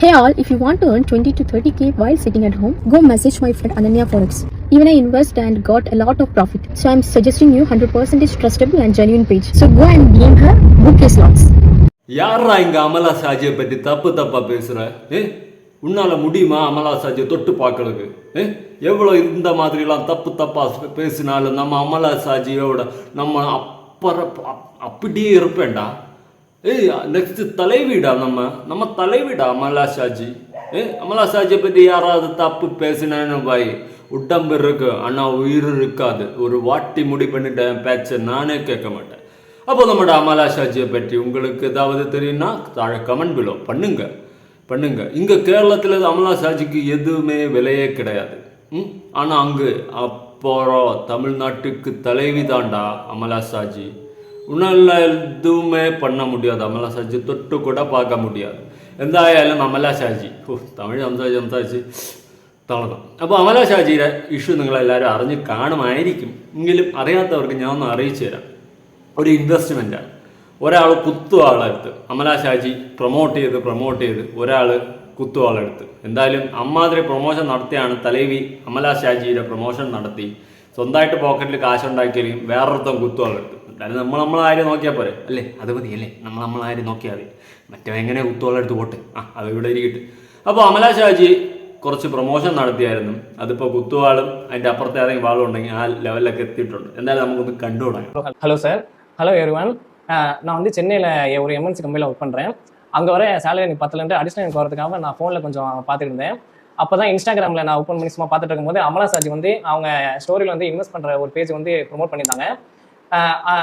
Hey all, if you want to earn 20 to 30k while sitting at home, go message my friend Ananya Forex. Even I invest and got a lot of profit. So I'm suggesting you 100% is trustable and genuine page. So go and DM her, book your slots. யாரா இங்க அமலா சாஜியை பத்தி தப்பு தப்பா பேசுற ஏ உன்னால முடியுமா அமலா சாஜியை தொட்டு பார்க்கறதுக்கு ஏ எவ்வளோ இந்த மாதிரிலாம் தப்பு தப்பா பேசினாலும் நம்ம அமலா சாஜியோட நம்ம அப்பற அப்- அப்படியே இருப்பேன்டா ஏய் நெக்ஸ்ட் தலைவிடா நம்ம. நம்ம தலைவிடா அமலா ஷாஜி ஏ அமலா ஷாஜியை பற்றி யாராவது தப்பு பேசினான்னு பாய். உடம்பு இருக்கு ஆனால் உயிர் இருக்காது. ஒரு வாட்டி முடி பண்ணிட்டேன் பேச்சை நானே கேட்க மாட்டேன். அப்போ நம்மளோட அமலா ஷாஜியை பற்றி உங்களுக்கு ஏதாவது தெரியும்னா தாழ கமெண்ட் பிலோ பண்ணுங்க. பண்ணுங்க. இங்கே கேரளத்தில் அமலா ஷாஜிக்கு எதுவுமே விலையே கிடையாது. ம்? ஆனால் அங்கு அப்புறம் தமிழ்நாட்டுக்கு தலைவி தாண்டா அமலா ஷாஜி உன்னால எதுவுமே பண்ண முடியாது അമല ഷാജി തൊട്ട് കൂടെ பார்க்க முடியாது എന്തായാലും അമല ഷാജി ഓ തമിഴ് സംസാരിച്ച് സംസാരിച്ച് തളർന്നു അപ്പോൾ അമല ഷാജിയുടെ ഇഷ്യൂ നിങ്ങളെല്ലാവരും അറിഞ്ഞ് കാണുമായിരിക്കും എങ്കിലും അറിയാത്തവർക്ക് ഞാൻ ഒന്ന് അറിയിച്ചു തരാം ഒരു ഇൻവെസ്റ്റ്മെൻറ്റാണ് ഒരാൾ കുത്തുവാളെടുത്ത് അമല ഷാജി പ്രൊമോട്ട് ചെയ്ത് പ്രൊമോട്ട് ചെയ്ത് ഒരാൾ കുത്തുവാളെടുത്ത് എന്തായാലും അമ്മാതിരി പ്രൊമോഷൻ നടത്തിയാണ് തലവി അമല ഷാജിയുടെ പ്രൊമോഷൻ നടത്തി സ്വന്തമായിട്ട് പോക്കറ്റിൽ കാശുണ്ടാക്കിയാലും വേറൊരുത്തം കുത്തുവാളെടുത്ത് എന്തായാലും നമ്മൾ നമ്മളാരും നോക്കിയാൽ പോരെ അല്ലേ അത് മതി അല്ലേ നമ്മൾ നമ്മളാരും നോക്കിയാൽ മതി മറ്റേ എങ്ങനെ കുത്തുവാളെടുത്ത് പോട്ടെ ആ അത് ഇവിടെ ഇരിക്കട്ടെ അപ്പോൾ അമല ഷാജി കുറച്ച് പ്രൊമോഷൻ നടത്തിയായിരുന്നു അതിപ്പോൾ കുത്തുവാളും അതിൻ്റെ അപ്പുറത്തെ ഏതെങ്കിലും വാളും ഉണ്ടെങ്കിൽ ആ ലെവലിലൊക്കെ എത്തിയിട്ടുണ്ട് എന്തായാലും നമുക്കൊന്ന് കണ്ടു തുടങ്ങാം ஹலோ சார் ஹலோ எவ்ரிவன் நான் வந்து சென்னையில் ஒரு எம்என்சி கம்பெனியில் ஒர்க் பண்ணுறேன் அங்கே வர சேலரி எனக்கு பத்துலேருந்து அடிஷனல் எனக்கு வரதுக்காக நான் ஃபோனில் கொஞ்சம் பார்த்துட்டு இருந்தேன் அப்போ தான் இன்ஸ்டாகிராமில் நான் ஓப்பன் பண்ணி சும்மா பார்த்துட்டு இருக்கும்போது அமலா சாஜி வந்து அவங்க ஸ்டோரியில் வந்து இன்வெஸ்ட் பண்ணுற ஒரு பேஜ் வந்து ப்ரோமோட் பண்ணியிருந்தாங்க ஆஹ் ஆஹ்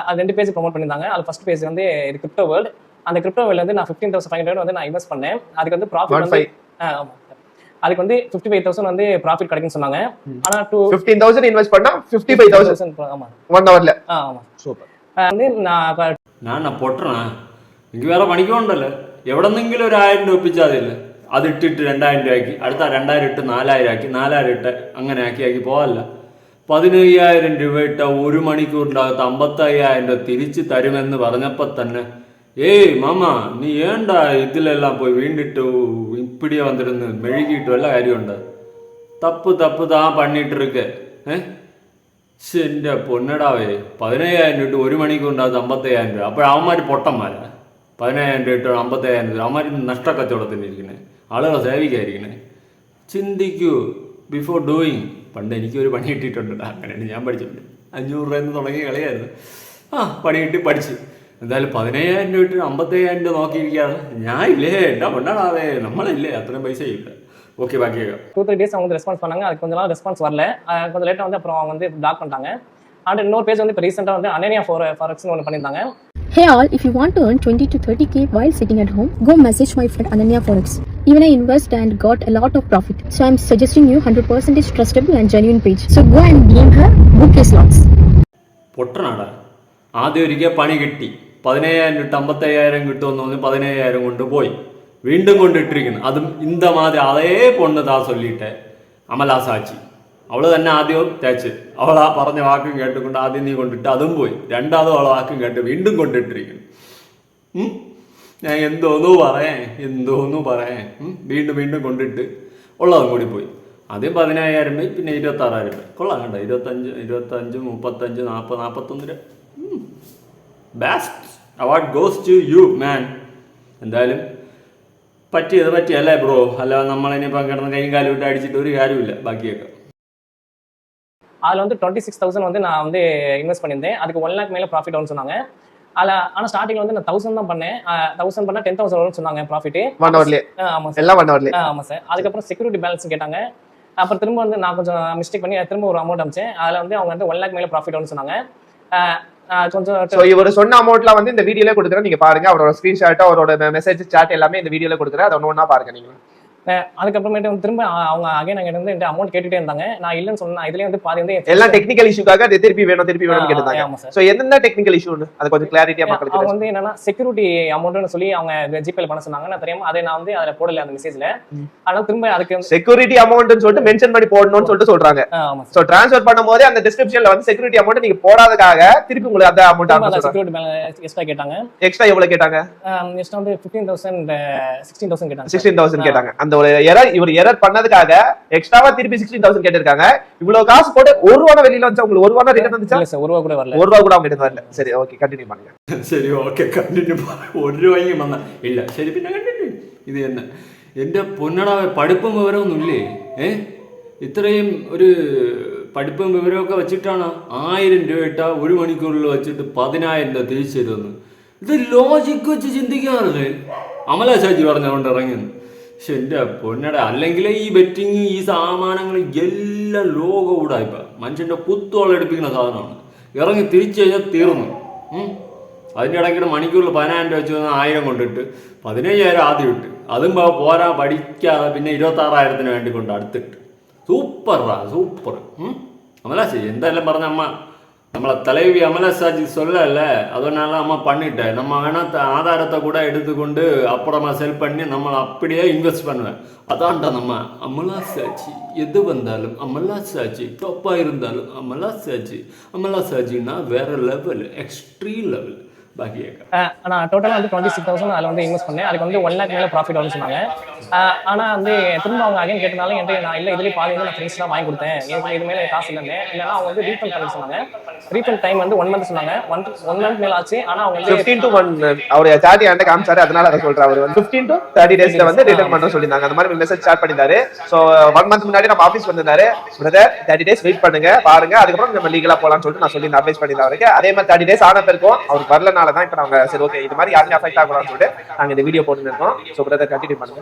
அது ரெண்டு பேஜ் ப்ரோமோட் பண்ணியிருந்தாங்க அது ஃபர்ஸ்ட் பேஜ் வந்து இது கிரிப்டோ வேர்ல்டு அந்த கிரிப்டோ வேர்ல்டு வந்து நான் ஃபிஃப்டீன் தௌசண்ட் ஃபைவ் ஹண்ட்ரட் வந்து நான் இன்வெஸ்ட் பண்ணேன் அதுக்கு வந்து ப்ராஃபிட் வந்து ஆஹ் ஆமா sir. அதுக்கு வந்து ஃபிஃப்டி ஃபைவ் தௌசண்ட் வந்து ப்ராஃபிட் கிடைக்குன்னு சொன்னாங்க ஆனால் டூ ஃபிஃப்டீன் தௌசண்ட் இன்வெஸ்ட் பண்ணா ஃபிஃப்டி ஃபைவ் தௌசண்ட் தௌசண்ட் ஆமாம் ஒன் ஹவர்ல ஆ ஆமாம் சூப்பர் வந்து நான் இப்ப ഞാൻ പൊട്ടണ എനിക്ക് വേറെ പണിക്കുണ്ടല്ലോ എവിടെന്നെങ്കിലും ഒരു ആയിരം രൂപ ഒപ്പിച്ചാൽ മതിയല്ലേ അത് ഇട്ടിട്ട് രണ്ടായിരം രൂപയാക്കി അടുത്ത രണ്ടായിരം ഇട്ട് നാലായിരം ആക്കി നാലായിരം ഇട്ട് അങ്ങനെ ആക്കി ആക്കി പോകാല്ല പതിനയ്യായിരം രൂപയിട്ട ഒരു മണിക്കൂറിനകത്ത് അമ്പത്തയ്യായിരം രൂപ തിരിച്ചു തരുമെന്ന് പറഞ്ഞപ്പോൾ തന്നെ ഏയ് മാമ നീ ഏണ്ട ഇതിലെല്ലാം പോയി വീണ്ടിട്ട് ഇപ്പിടിയെ വന്നിരുന്ന് മെഴുകിയിട്ട് വല്ല കാര്യമുണ്ട്? തപ്പ് തപ്പ് താ പണിയിട്ടിരിക്ക. ഏ? എന്റെ പൊന്നടാവേ പതിനയ്യായിരം രൂപ ഇട്ട് ഒരു മണിക്കൂറിനകത്ത് അമ്പത്തയ്യായിരം രൂപ. അപ്പോൾ അവന്മാർ പൊട്ടന്മാരാ. പതിനായിരം രൂപ ഇട്ട് അമ്പത്തയ്യായിരം രൂപ. അവന്മാർ നഷ്ടക്കച്ചവടത്തിനിരിക്കണേ. ആളുകളെ സേവിക്കാതിരിക്കണേ. ചിന്തിക്കൂ ബിഫോർ ഡൂയിങ് പണ്ട് എനിക്കൊരു പണി കിട്ടിയിട്ടുണ്ട് അങ്ങനെയാണ് ഞാൻ പഠിച്ചിട്ടുണ്ട് അഞ്ഞൂറ് രൂപയിൽ നിന്ന് തുടങ്ങിയ കളിയായിരുന്നു ആ പണി കിട്ടി പഠിച്ചു എന്തായാലും പതിനയ്യായിരം രൂപ ഇട്ട് അമ്പത്തയ്യായിരം രൂപ നോക്കിയിരിക്കാതെ ഞാൻ ഇല്ലേ എന്താ പൊന്നാടാവേ നമ്മളില്ലേ അത്രയും പൈസ ഇല്ല ഓക്കെ ബാക്കി കേൾക്കാം டூ த்ரீ டேஸ் அவங்க வந்து ரெஸ்பான்ஸ் பண்ணாங்க அதுக்கு கொஞ்ச நாள் ரெஸ்பான்ஸ் வரல அஹ் கொஞ்சம் லேட்டாக வந்து அப்புறம் அவங்க வந்து பிளாக் பண்ணிட்டாங்க அண்ட் இன்னொரு பேஜ் வந்து இப்போ ரீசெண்டாக வந்து அனனியா ஃபோர் ஃபாரெக்ஸ்னு ஒன்று பண்ணியிருந்தாங்க Hey all, if you want to earn 20 to 30k while sitting at home, go message my friend Ananya Forex. Even I invest and got a lot of profit. So I'm suggesting you 100% is trustable and genuine page. So go and DM her, book your slots. പൊട്ടനാടാ ആദ്യം ഒരിക്കൽ പണി കിട്ടി പതിനയ്യായിരം ഇട്ട് അമ്പത്തയ്യായിരം കിട്ടുമെന്ന് പറഞ്ഞ് പതിനയ്യായിരം കൊണ്ട് പോയി വീണ്ടും കൊണ്ടിട്ടിരിക്കുന്നു അതും ഇന്ത മാതിരി അതേ പൊണ്ണ് താ ചൊല്ലിട്ടെ അമലാ അവൾ തന്നെ ആദ്യം തേച്ച്. അവൾ ആ പറഞ്ഞ വാക്കും കേട്ടുകൊണ്ട് ആദ്യം നീ കൊണ്ടിട്ട് അതും പോയി. രണ്ടാമതും അവളെ വാക്കും കേട്ട് വീണ്ടും കൊണ്ടിട്ടിരിക്കുന്നു. ഞാൻ എന്തോന്നു പറയാൻ എന്തോന്നു പറയാൻ വീണ്ടും വീണ്ടും കൊണ്ടിട്ട് ഉള്ളതും കൂടി പോയി. ആദ്യം പതിനായിരം രൂപ പിന്നെ ഇരുപത്താറായിരം രൂപ. കൊള്ളാം കണ്ടോ? ഇരുപത്തഞ്ച് ഇരുപത്തഞ്ച് മുപ്പത്തഞ്ച് നാൽപ്പത് നാൽപ്പത്തൊന്ന് രൂപ. Best award goes to you man എന്തായാലും പറ്റിയത് പറ്റിയല്ലേ ബ്രോ അല്ല നമ്മളിനിയിപ്പം കിടന്ന് കൈയും കാലും വിട്ട് അടിച്ചിട്ട് ഒരു കാര്യമില്ല ബാക്കിയൊക്കെ. அதில் வந்து டுவெண்ட்டி சிக்ஸ் தௌசண்ட் வந்து நான் வந்து இன்வெஸ்ட் பண்ணியிருந்தேன். அதுக்கு ஒன் லேக் மேலே ப்ராஃபிட் வரும்னு சொன்னாங்க. அதில் ஆனால் ஸ்டார்டிங்கில் வந்து நான் தௌசண்ட் தான் பண்ணேன். தௌசண்ட் பண்ணால் டென் தௌசண்ட் வரும்னு சொன்னாங்க ப்ராஃபிட்டு ஒன் ஹவர்லயே ஆமாம் சார் எல்லாம் ஒன் ஹவர்லயே ஆமாம் சார் அதுக்கப்புறம் செக்யூரிட்டி பேலன்ஸ் கேட்டாங்க. அப்புறம் திரும்ப வந்து நான் கொஞ்சம் மிஸ்டேக் பண்ணி திரும்ப ஒரு அமௌண்ட் அமிச்சேன். அதில் வந்து அவங்க வந்து ஒன் லேக் மேலே ப்ராஃபிட் வரும்னு சொன்னாங்க. கொஞ்சம் இவர் சொன்ன அமௌண்ட்லாம் வந்து இந்த வீடியோல கொடுக்குறேன். நீங்க பாருங்க அவரோட ஸ்கிரீன்ஷாட் அவரோட மெசேஜ் சாட் எல்லாமே இந்த வீடியோல கொடுக்குறேன். அதை ஒன்று ஒன்றா பாருங்க நீங்க. அதுக்கப்புறமேட்டு வந்து திரும்ப அவங்க அகைன் அங்கே இருந்து அமௌண்ட் கேட்டுட்டே இருந்தாங்க. நான் இல்லைன்னு சொன்னேன். இதுலயே வந்து பாதி வந்து எல்லாம் டெக்னிக்கல் இஷ்யூக்காக திருப்பி வேணும் திருப்பி வேணும்னு ஆ, கேட்டாங்க ஆமா சார் சோ என்னென்ன டெக்னிக்கல் இஷ்யூன்னு அது கொஞ்சம் கிளாரிட்டியா மக்களுக்கு அவங்க வந்து என்னன்னா செக்யூரிட்டி அமௌண்ட்னு சொல்லி அவங்க ஜிபேல பண்ண சொன்னாங்க. நான் தெரியாம அதை நான் வந்து அதுல போடல அந்த மெசேஜ்ல அதனால திரும்ப அதுக்கு வந்து செக்யூரிட்டி அமௌண்ட்னு சொல்லிட்டு மென்ஷன் பண்ணி போடணும்னு சொல்லிட்டு சொல்றாங்க. ஆமா சோ ட்ரான்ஸ்ஃபர் பண்ணும்போது அந்த டிஸ்கிரிப்ஷன்ல வந்து செக்யூரிட்டி அமௌண்ட் நீங்க போடாததுக்காக திருப்பி உங்களுக்கு அந்த அமௌண்ட் செக்யூரிட்டி மேல எக்ஸ்ட்ரா கேட்டாங்க. எக்ஸ்ட்ரா எவ்வளவு கேட்டாங்க? எக்ஸ்ட்ரா வந்து ஃபிஃப்டீன் தௌசண்ட் சிக்ஸ்டீன் தௌசண்ட் கேட்டாங்க சிக்ஸ்டீன் தௌசண்ட் ஆ. கேட்டாங்க. அந்த ஒரு எரர் இவர் எரர் பண்ணதுக்காக எக்ஸ்ட்ராவா திருப்பி சிக்ஸ்டீன் தௌசண்ட் கேட்டிருக்காங்க இவ்வளவு காசு போட்டு ஒரு ரூபா வெளியில வந்துச்சா உங்களுக்கு ஒரு ரூபா ரிட்டர்ன் வந்துச்சா இல்ல சார் ஒரு ரூபா கூட வரல ஒரு ரூபா கூட அவங்க எடுத்து வரல சரி ஓகே கண்டினியூ பண்ணுங்க ശരി ഓക്കെ കണ്ടിന്യൂ ഒരു രൂപയും വന്ന ഇല്ല ശരി പിന്നെ കണ്ടിന്യൂ ഇത് തന്നെ എൻ്റെ പൊന്നടാവെ പഠിപ്പും വിവരമൊന്നുമില്ലേ ഏ ഇത്രയും ഒരു പഠിപ്പും വിവരമൊക്കെ വെച്ചിട്ടാണ് ആയിരം രൂപ ഇട്ടാ ഒരു മണിക്കൂറിൽ വെച്ചിട്ട് പതിനായിരം രൂപ തിരിച്ചു തരുമെന്ന് ഇത് ലോജിക്ക് വെച്ച് ചിന്തിക്കാറില്ലേ അമല ഷാജി പറഞ്ഞുകൊണ്ട് ഇറങ്ങിയെന്ന് പക്ഷെ എന്റെ പൊന്നട. അല്ലെങ്കിൽ ഈ ബെറ്റിങ് ഈ സാമാനങ്ങൾ എല്ലാം ലോക കൂടായ്പ മനുഷ്യന്റെ കുത്തോളെടുപ്പിക്കുന്ന സാധനമാണ്. ഇറങ്ങി തിരിച്ചു കഴിഞ്ഞാൽ തീർന്നു. അതിന്റെ ഇടയ്ക്കിടെ മണിക്കൂറിൽ പതിനായിരം രൂപ വെച്ച് വന്ന് ആയിരം കൊണ്ടിട്ട് പതിനയ്യായിരം ആദ്യം ഇട്ട്. അതും പോരാ പഠിക്കാതെ പിന്നെ ഇരുപത്താറായിരത്തിന് വേണ്ടി കൊണ്ട് അടുത്തിട്ട്. സൂപ്പറാ സൂപ്പർ. അമലാശി എന്തായാലും പറഞ്ഞ അമ്മ நம்மளை தலைவி அமலசாஜி சொல்லல அதனால அம்மா பண்ணிட்டேன். நம்ம வேணால் த- ஆதாரத்தை கூட எடுத்துக்கொண்டு அப்புறமா செல் பண்ணி நம்மளை அப்படியே இன்வெஸ்ட் பண்ணுவேன். அதான்டா நம்ம அமலாசாச்சி எது வந்தாலும் அமலாசாச்சி டொப்பாக இருந்தாலும் அமலாசாட்சி அமலாசாட்சின்னா வேற லெவல் எக்ஸ்ட்ரீ லெவல் பாக்கி நான் டோட்டலாக வந்து டுவெண்ட்டி சிக்ஸ் தௌசண்ட் அதில் வந்து இன்வெஸ்ட் பண்ணேன். அதுக்கு வந்து ஒன் லேக் மேலே ப்ராஃபிட் வரும்னு சொன்னாங்க. அஹ் ஆனா வந்து திரும்ப அவங்க அகைன் கேட்டனால என்கிட்ட நான் இல்லை இதுலேயே பாதி வந்து நான் ஃப்ரெண்ட்ஸ் தான் வாங்கி கொடுத்தேன். எனக்கு இது மேலே காசு இல்லைன்னு. இல்லைன்னா அவங்க வந்து ரீஃபண்ட் பண்ண சொன்னாங்க. ரீஃபண்ட் டைம் வந்து ஒன் மந்த் சொன்னாங்க. ஒன் ஒன் மந்த் மேலே ஆச்சு. ஆனால் அவங்க வந்து பிப்டீன் டு ஒன் அவருடைய சார்ட் என்கிட்ட காமிச்சாரு. அதனால அதை சொல்றாரு அவர் வந்து பிப்டீன் டு தேர்ட்டி டேஸ்ல வந்து ரிட்டர்ன் பண்ற சொல்லியிருந்தாங்க. அந்த மாதிரி மெசேஜ் ஸ்டார்ட் பண்ணிருந்தாரு சோ ஒன் மந்த் முன்னாடி நம்ம ஆஃபீஸ் வந்திருந்தாரு. பிரதர் தேர்ட்டி டேஸ் வெயிட் பண்ணுங்க. பாருங்க. அதுக்கப்புறம் நம்ம லீகலா போலாம்னு சொல்லிட்டு நான் சொல்லி அட்வைஸ் பண்ணியிருந்தேன் அவருக்கு. அதே மாதிரி தேர்ட்டி டேஸ் ஆன பிறக்கும் அவருக்கு வரலனால தான் இப்போ நாங்க சரி ஓகே இது மாதிரி யாருமே அஃபெக்ட் ஆகலாம்னு சொல்லிட்டு நாங்க இந்த வீடியோ போட்டு இருக்கோம். சோ பிரதர் கண்டினியூ பண்ணுங்க.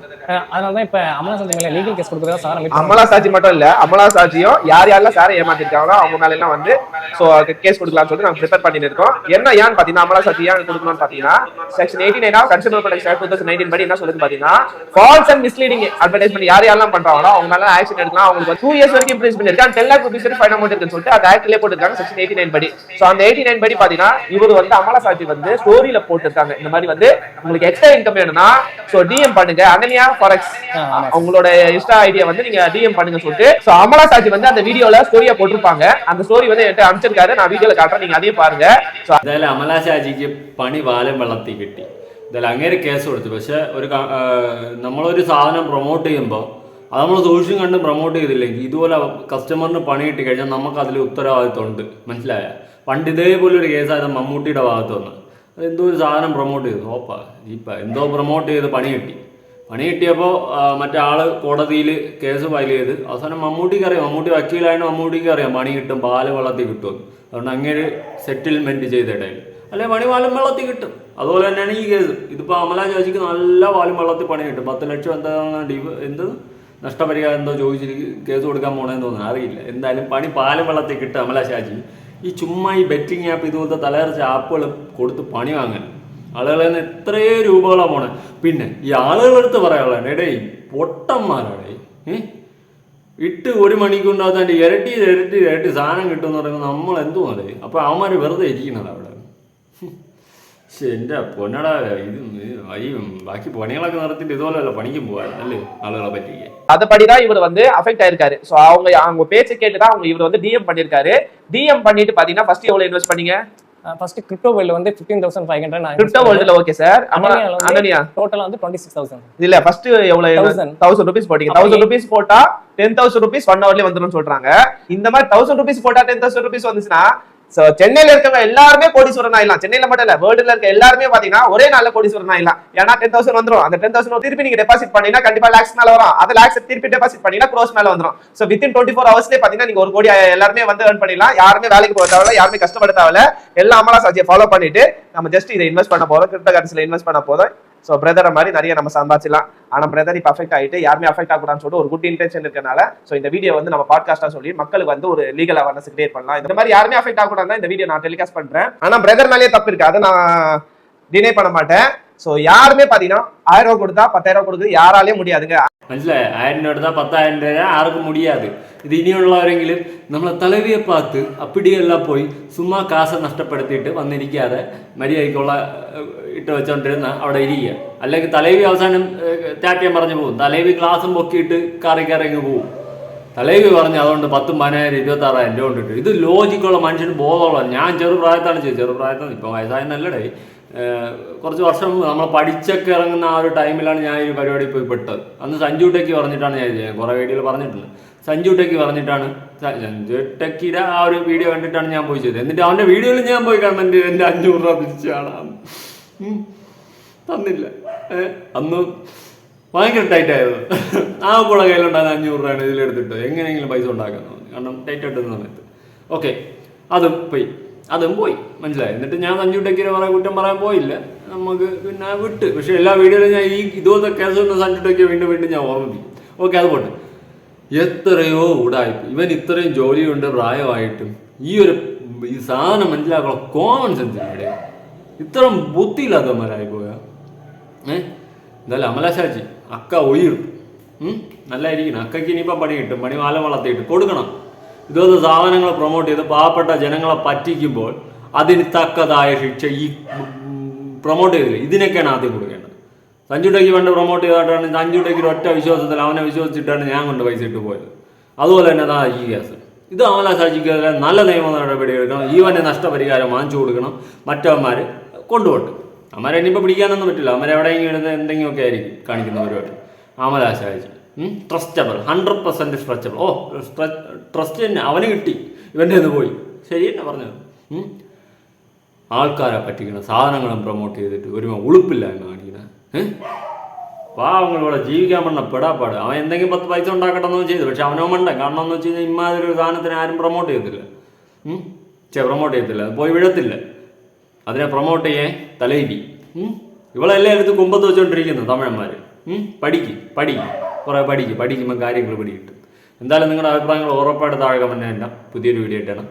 அதனால தான் இப்போ அமலா சந்தி மேலே லீகல் கேஸ் கொடுக்குறதா சார் அமலா சாட்சி மட்டும் இல்ல அமலா சாட்சியும் யார் யாரெல்லாம் சாரை ஏமாத்திருக்காங்களோ அவங்க மேல எல்லாம் வந்து சோ கேஸ் கொடுக்கலாம்னு சொல்லிட்டு நாங்க ப்ரிப்பேர் பண்ணிட்டு இருக்கோம். என்ன ஏன்னு பாத்தீங்கன்னா அமலா சாட்சி ஏன் கொடுக்கணும்னு பாத்தீங்கன்னா section eighty nine of consumer protection two thousand nineteen படி என்ன சொல்லுது பாத்தீங்கன்னா ஃபால்ஸ் அண்ட் மிஸ்லீடிங் அட்வர்டைஸ்மெண்ட் யார் யாரெல்லாம் பண்றாங்களோ அவங்க மேல ஆக்ஷன் எடுக்கலாம். அவங்களுக்கு டூ இயர்ஸ் வரைக்கும் இம்ப்ரூஸ் பண்ணிருக்காங்க ten lakh rupees fine amount இருக்குன்னு சொல்லிட்டு அந்த ஆக்ட்லயே போட்டுருக்காங்க செக்ஷன் எயிட்டி நைன் படி. சோ அந்த எயிட்டி நைன் படி பாத்தீங்கன்னா இவர் வந்து அமலா சாட்சி வந்து ஸ்டோரியில போட்டிருக்காங்க இந்த மாதிரி வந்து உங்களுக்கு எக்ஸ்ட்ரா இன்கம் வேணும்னா சோ டிஎம் பண்ணுங்க அனன்யா ஃபாரெக்ஸ் அவங்களோட இன்ஸ்டா ஐடியா வந்து நீங்க டிஎம் பண்ணுங்க சொல்லிட்டு சோ அமலா சாட்சி வந்து அந்த வீடியோல ஸ்டோரியா போட்டிருப்பாங்க அந்த ஸ்டோரி வந்து என்கிட்ட அனுப்பிச்சிருக்காரு நான் வீடியோல காட்டுறேன் நீங்க அதையும் பாருங்க சோ എന്തായാലും അമലാശാജിക്ക് പണി പാലം വെള്ളത്തിൽ കിട്ടി എന്തായാലും അങ്ങേര് കേസ് കൊടുത്തു പക്ഷെ ഒരു ക- ആ, നമ്മളൊരു സാധനം പ്രൊമോട്ട് ചെയ്യുമ്പോൾ അത് നമ്മൾ സൂക്ഷിച്ചും കണ്ടും പ്രൊമോട്ട് ചെയ്തില്ലെങ്കിൽ ഇതുപോലെ കസ്റ്റമറിന് പണി കിട്ടി കഴിഞ്ഞാൽ നമുക്ക് അതിൽ ഉത്തരവാദിത്വമുണ്ട് മനസ്സിലായ പണ്ട് ഇതേപോലെ ഒരു കേസായിരുന്നു മമ്മൂട്ടിയുടെ ഭാഗത്ത് വന്ന് അത് എന്തോ ഒരു സാധനം പ്രൊമോട്ട് ചെയ്തു. ഓപ്പ ഇപ്പ എന്തോ പ്രൊമോട്ട് ചെയ്ത് പണി കിട്ടി. പണി കിട്ടിയപ്പോൾ മറ്റേ ആൾ കോടതിയിൽ കേസ് ഫയൽ ചെയ്ത് അവസാനം മമ്മൂട്ടിക്ക് അറിയാം മമ്മൂട്ടി വക്കീലായതുകൊണ്ട് മമ്മൂട്ടിക്ക് അറിയാം പണി കിട്ടും പാൽ വെള്ളത്തിൽ കിട്ടും അതുകൊണ്ട് അങ്ങനെ സെറ്റിൽമെന്റ് ചെയ്തിടയിൽ അല്ലെ പണി പാലും വെള്ളത്തിൽ കിട്ടും. അതുപോലെ തന്നെയാണ് ഈ കേസ്. ഇതിപ്പോൾ അമല ചോദിക്ക് നല്ല പാലും വെള്ളത്തിൽ പണി കിട്ടും. പത്ത് ലക്ഷം എന്താ ഡിവ് എന്ത്? നഷ്ടപരിഹാരം എന്തോ ചോദിച്ചിട്ട് കേസ് കൊടുക്കാൻ പോണേന്ന് തോന്നുന്നു. അറിയില്ല. എന്തായാലും പണി പാലും വെള്ളത്തിൽ കിട്ടും അമല ഷാജി ഈ ചുമ്മാ ഈ ബെറ്റിംഗ് ആപ്പ് ഇതുപോലത്തെ തലകറച്ച ആപ്പുകൾ കൊടുത്ത് പണി വാങ്ങാൻ. ആളുകളിൽ നിന്ന് എത്രയോ രൂപകളാണ് പോണേ. പിന്നെ ഈ ആളുകളെടുത്ത് പറയാനുള്ളത് എടേ പൊട്ടന്മാരാടേ ഏ? ഇട്ട് ഒരു അതിന്റെ ഇരട്ടി ഇരട്ടി ഇരട്ടി സാധനം കിട്ടുമെന്ന് പറയുമ്പോൾ നമ്മൾ എന്തുവാ അപ്പോൾ അവന്മാർ വെറുതെ ഇരിക്കുന്നതാണ് അവിടെ. പക്ഷെ എൻ്റെ പൊന്നടാ ഇത് ഈ ബാക്കി പണികളൊക്കെ നടത്തിയിട്ട് ഇതുപോലെയല്ല പണിക്ക് പോകാൻ അല്ലേ ആളുകളെ പറ്റിക്കാൻ அதுபடிதான் இவர் வந்து அஃபெக்ட் ஆயிருக்காரு சோ அவங்க அவங்க பேச்சு கேட்டுதான் அவங்க இவர் வந்து டிஎம் பண்ணிருக்காரு டிஎம் பண்ணிட்டு பாத்தீங்கன்னா ஃபர்ஸ்ட் எவ்வளவு இன்வெஸ்ட் பண்ணீங்க ஃபர்ஸ்ட் கிரிப்டோ வேர்ல்டு வந்து fifteen thousand five hundred crypto வேர்ல்டுல okay sir அனனியா டோட்டலாக வந்து டுவெண்ட்டி சிக்ஸ் தௌசண்ட் இல்ல ஃபர்ஸ்ட் எவ்வளவு Thousand. தௌசண்ட் ருபீஸ் போட்டீங்க தௌசண்ட் ருபீஸ் போட்டா டென் தௌசண்ட் ருபீஸ் ஒன் ஹவர்லயே வந்துடும் சொல்றாங்க இந்த மாதிரி தௌசண்ட் ருபீஸ் போட்டா டென் தௌசண்ட் ருபீஸ் வந்துச்சுன்னா சோ சென்னையில இருக்கவங்க எல்லாருமே கோடீஸ்வரன் ஆயிடலாம். சென்னையில மட்டும் இல்ல வேர்ல்டுல இருக்க எல்லாருமே பாத்தீங்கன்னா ஒரே நாள்ல கோடீஸ்வரன் ஆயிடலாம். ஏன்னா டென் தௌசண்ட் வந்துரும். அந்த டென் தௌசண்ட் திருப்பி நீங்க டெபாசிட் பண்ணீங்கன்னா கண்டிப்பா லேக்ஸ் மேல வரும். அந்த லேக்ஸ் திருப்பி டெபாசிட் பண்ணீங்கன்னா க்ரோஸ் மேல வந்துரும். சோ வித்தின் டுவெண்ட்டி ஃபோர் ஹவர்ஸ்லேயே பாத்தீங்கன்னா நீங்க ஒரு கோடி எல்லாருமே வந்து ஏர்ன் பண்ணிடலாம். யாருமே வேலைக்கு போக தேவையில்ல யாருமே கஷ்டப்பட தேவையில்ல. எல்லா அமலா சாட்சியை ஃபாலோ பண்ணிட்டு நம்ம ஜஸ்ட் இதை இன்வெஸ்ட் பண்ண போறோம். கிரிப்டோ கரன்சில இன்வெஸ்ட் பண்ண போதும் ஸோ பிரதரை மாதிரி நிறைய நம்ம சம்பாதிச்சிடலாம். ஆனால் பிரதர் இப்போ அஃபெக்ட் ஆகிட்டு யாருமே அஃபெக்ட் ஆகக்கூடாதுன்னு சொல்லிட்டு ஒரு குட் இன்டென்ஷன் இருக்கனால ஸோ இந்த வீடியோ வந்து நம்ம பாட்காஸ்ட்டாக சொல்லி மக்களுக்கு வந்து ஒரு லீகல் அவேர்னஸ் கிரியேட் பண்ணலாம். இந்த மாதிரி யாருமே அஃபெக்ட் ஆகக்கூடாது இந்த வீடியோ நான் டெலிகாஸ்ட் பண்ணுறேன் ஆனால் பிரதர் மேலேயே தப்பு இருக்கு. அதை நான் டினை பண்ண மாட்டேன் ஸோ யாருமே பாத்தீங்கன்னா ஆயிரம் ரூபாய் கொடுத்தா பத்தாயிரம் ரூபாய் கொடுக்குறது யாராலையும் முடியாதுங்க മനസ്സിലായോ ആയിരം രൂപ എടുത്താൽ പത്തായിരം രൂപ ആർക്കും മുടിയാത് ഇത് ഇനിയുള്ളവരെങ്കിലും നമ്മളെ തലവിയെ പാത്ത് അപ്പിടിയെല്ലാം പോയി സുമ്മാ കാശ് നഷ്ടപ്പെടുത്തിയിട്ട് വന്നിരിക്കാതെ മര്യാദയ്ക്കുള്ള ഏഹ്, ഇട്ട് വെച്ചോണ്ടിരുന്ന അവിടെ ഇരിക്കുക അല്ലെങ്കിൽ തലവി അവസാനം ഏഹ്, ടാറ്റയും പറഞ്ഞു പോകും തലവി ഗ്ലാസും പൊക്കിയിട്ട് കാറി കയറി അങ്ങ് പോകും തലവി പറഞ്ഞു അതുകൊണ്ട് പത്തും പതിനായിരം ഇരുപത്തി ആറായിരം രൂപ കൊണ്ടിട്ട് ഇത് ലോജിക്കുള്ള മനുഷ്യന് ബോധമുള്ള ഞാൻ ചെറുപ്രായത്താണ് ചെയ്തത് ചെറുപ്രായത്താണ് ഇപ്പം വയസ്സായെന്നല്ലടേ ഏഹ് കുറച്ച് വർഷം നമ്മൾ പഠിച്ചൊക്കെ ഇറങ്ങുന്ന ആ ഒരു ടൈമിലാണ് ഞാൻ ഈ പരിപാടി പോയി പെട്ടത്. അന്ന് സഞ്ജു ടെക്കി പറഞ്ഞിട്ടാണ് ഞാൻ ചെയ്യുന്നത് കുറേ വീഡിയോയിൽ പറഞ്ഞിട്ടുണ്ട്. സഞ്ജു ടെക്കി പറഞ്ഞിട്ടാണ് സഞ്ജു ടെക്കിയുടെ ആ ഒരു വീഡിയോ കണ്ടിട്ടാണ് ഞാൻ പോയി ചെയ്തത്. എന്നിട്ട് അവന്റെ വീഡിയോയിൽ ഞാൻ പോയി കമന്റ് എന്റെ അഞ്ഞൂറ് രൂപ തിരിച്ചു കാണാം. തന്നില്ല. അന്ന് ഭയങ്കര ടൈറ്റ് ആയത് ആ കൂടെ കയ്യിലുണ്ടാകുന്ന അഞ്ഞൂറ് രൂപയാണ് ഇതിലെടുത്തിട്ട് എങ്ങനെയെങ്കിലും പൈസ ഉണ്ടാക്കാൻ കാരണം ടൈറ്റ് ആയിട്ടുന്ന സമയത്ത്. ഓക്കെ അതും പോയി. അതും പോയി. മനസ്സിലായി? എന്നിട്ട് ഞാൻ സഞ്ജു ടെക്കിനെ പറയാൻ കുറ്റം പറയാൻ പോയില്ല. നമുക്ക് പിന്നെ വിട്ട്. പക്ഷെ എല്ലാ വീഡിയോയിലും ഞാൻ ഈ ഇതുപോലത്തെ കേസ് വന്ന സഞ്ജു ടെക്കിയെ വീണ്ടും വീണ്ടും ഞാൻ ഓർമ്മിപ്പിക്കും. ഓക്കെ അത് പോട്ടെ. എത്രയോ ഉടായ്പ ഇവൻ ഇത്രയും ജോലിയുണ്ട് പ്രായമായിട്ടും. ഈ ഒരു ഈ സാധനം മനസ്സിലാക്കാനുള്ള കോമൺ സെൻസ് ഇവിടെ. ഇത്ര ബുദ്ധിയില്ലാത്തവന്മാരായി പോയാ. ഏ? എന്തായാലും അമലാശാച്ചി അക്ക ഉയരും. നല്ലായിരിക്കണം. അക്കയ്ക്ക് ഇനിയിപ്പം പണി കിട്ടും. പണി മാല വളർത്തിയിട്ട് കൊടുക്കണം. ഇതുപോലത്തെ സാധനങ്ങൾ പ്രൊമോട്ട് ചെയ്ത് പാവപ്പെട്ട ജനങ്ങളെ പറ്റിക്കുമ്പോൾ അതിന് തക്കതായ ശിക്ഷ ഈ പ്രൊമോട്ട് ചെയ്തില്ല? ഇതിനൊക്കെയാണ് ആദ്യം കൊടുക്കേണ്ടത്. സഞ്ജു വേണ്ട പ്രൊമോട്ട് ചെയ്തിട്ടാണ് സഞ്ജു ടെക്കിൽ ഒറ്റ വിശ്വാസത്തിൽ അവനെ വിശ്വസിച്ചിട്ടാണ് ഞാൻ കൊണ്ട് പൈസ ഇട്ട് പോയത്. അതുപോലെ തന്നെ ഈ കേസ് ഇത് അവനെ സാജിക്കെതിരെ നല്ല നിയമ നടപടി എടുക്കണം. വന്നെ നഷ്ടപരിഹാരം വാങ്ങിച്ചു കൊടുക്കണം. മറ്റവന്മാർ കൊണ്ടുപോട്ട്. അമ്മരെ ഇനിയിപ്പോൾ പിടിക്കാനൊന്നും പറ്റില്ല. അമ്മരെ എവിടെയെങ്കിലും എന്തെങ്കിലുമൊക്കെ ആയിരിക്കും കാണിക്കുന്നവരുമായിട്ട്. Shaji. Trustable hundred percent stretchable ഓ ട്രസ്റ്റ് തന്നെ. അവന് കിട്ടി. ഇവന്റെ നിന്ന് പോയി. ശരി തന്നെ പറഞ്ഞത്. ആൾക്കാരെ പറ്റിക്കണം സാധനങ്ങളും പ്രൊമോട്ട് ചെയ്തിട്ട് ഒരു ഉളുപ്പില്ലായ്മ എന്ന് ഏഹ് പാവങ്ങൾ ഇവിടെ ജീവിക്കാൻ പറ്റുന്ന പെടാപ്പാട്. അവൻ എന്തെങ്കിലും പത്ത് പൈസ ഉണ്ടാക്കട്ടെന്ന് ചെയ്തു പക്ഷെ അവനോ മണ്ട കാരണം എന്ന് വെച്ച് കഴിഞ്ഞാൽ ഇമാതിരി ഒരു സാധനത്തിന് ആരും പ്രൊമോട്ട് ചെയ്യത്തില്ല? ചെ പ്രൊമോട്ട് ചെയ്യത്തില്ല. പോയി വീഴത്തില്ല. അതിനെ പ്രൊമോട്ട് ചെയ്യേ തലയിരി. ഇവളെല്ലാം എടുത്ത് കുമ്പത്ത് വെച്ചുകൊണ്ടിരിക്കുന്നു തമിഴന്മാർ പഠിക്ക് പഠിക്ക്. കുറേ പഠിക്കും പഠിക്കുമ്പോൾ കാര്യങ്ങൾ പിടികിട്ടും. എന്തായാലും നിങ്ങളുടെ അഭിപ്രായങ്ങൾ ഉറപ്പായിട്ട് താഴെ കമന്റ് തന്നെ പുതിയൊരു വീഡിയോ ഇട്ടാണ്